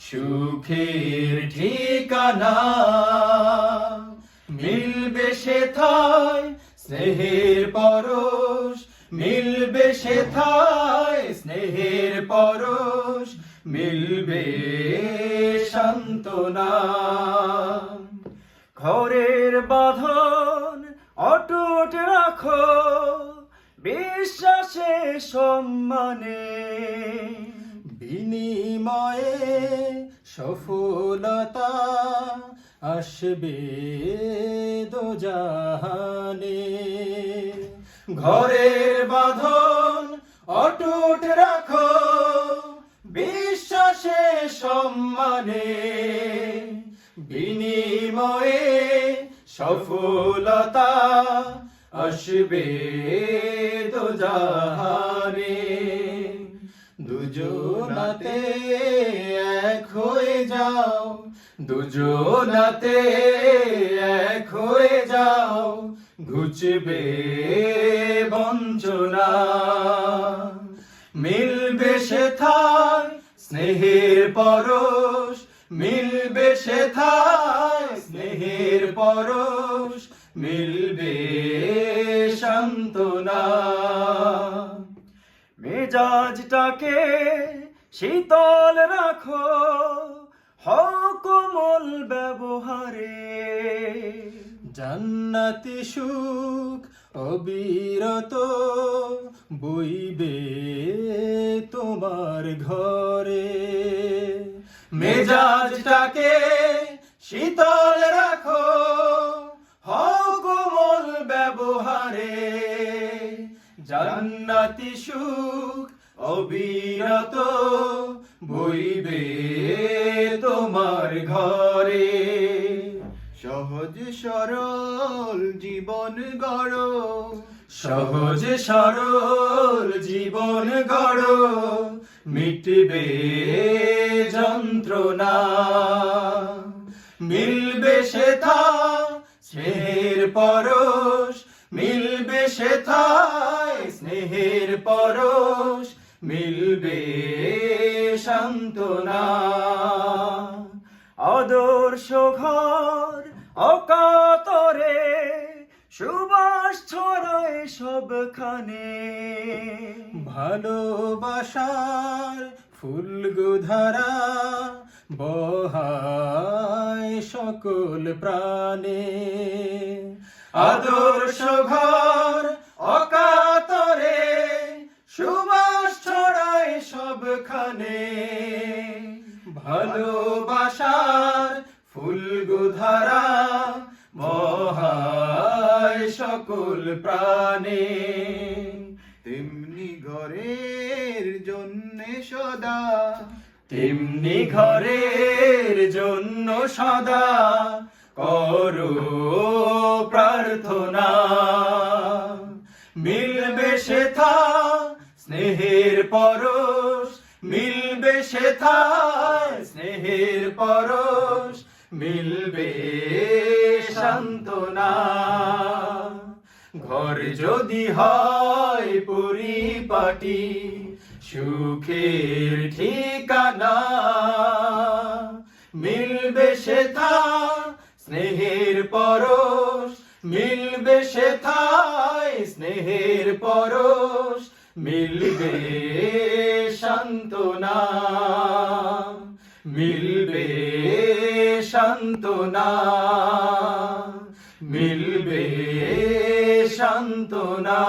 সুখের ঠিকানা মিলবে সে থায় স্নেহের পরশ। মিলবে সে থায় স্নেহের পরশ। মিলবে সান্ত্বনা। ঘরের বাঁধন অটুট রাখো, বিশ্বাসে সম্মানে। বিনিময়ে সফলতা আসবে দোজাহানে ঘরের বাঁধন অটুট রাখো বিশ্বাসে সম্মানে। বিনিময়ে সফলতা আসবে দোজাহানে দুজনাতে এক হয়ে যাও। দুজনাতে এক হয়ে যাও। ঘুচবে বঞ্চনা। মিলবে সে থায় স্নেহের পরশ। মিলবে সে থায় স্নেহের পরশ। মিলবে মেজাজটাকে শীতল রাখো। হকমল ব্যবহারে। জান্নাতি সুখ অবিরত বইবে তোমার ঘরে। মেজাজটাকে শীতল রাখো। হকমল ব্যবহারে। জান্নাতি সুখ অবিরত বইবে তোমার ঘরে। সহজ সরল জীবন গড়ো। সহজ সরল জীবন গড় মিটবে যন্ত্রণা। মিলবে সে স্নেহের পরশ মিলবে সে থায় স্নেহের পরশ। মিলবে সান্ত্বনা। আদর্শ ঘর অকাতরে সুবাস ছড়ায় সবখানে। ভালোবাসার ফুলগুধারা বহায় সকল প্রাণে। আদর্শ ঘর অকাতরে ফুলগুধারা মহায় সকল প্রাণে। তেমনি ঘরের জন্যে সদা। তেমনি ঘরের জন্য সদা করো প্রার্থনা। মিলবে সে থা স্নেহের পরশ মিলবে সে থা স্নেহের পরশ। মিলবে সান্ত্বনা। ঘর যদি হয় পরিপাটি, সুখের ঠিকানা। মিলবে সেথা স্নেহের পরশ। মিলবে সেথায় স্নেহের পরশ। মিলবে সান্ত্বনা। মিলবে সান্ত্বনা। মিলবে সান্ত্বনা।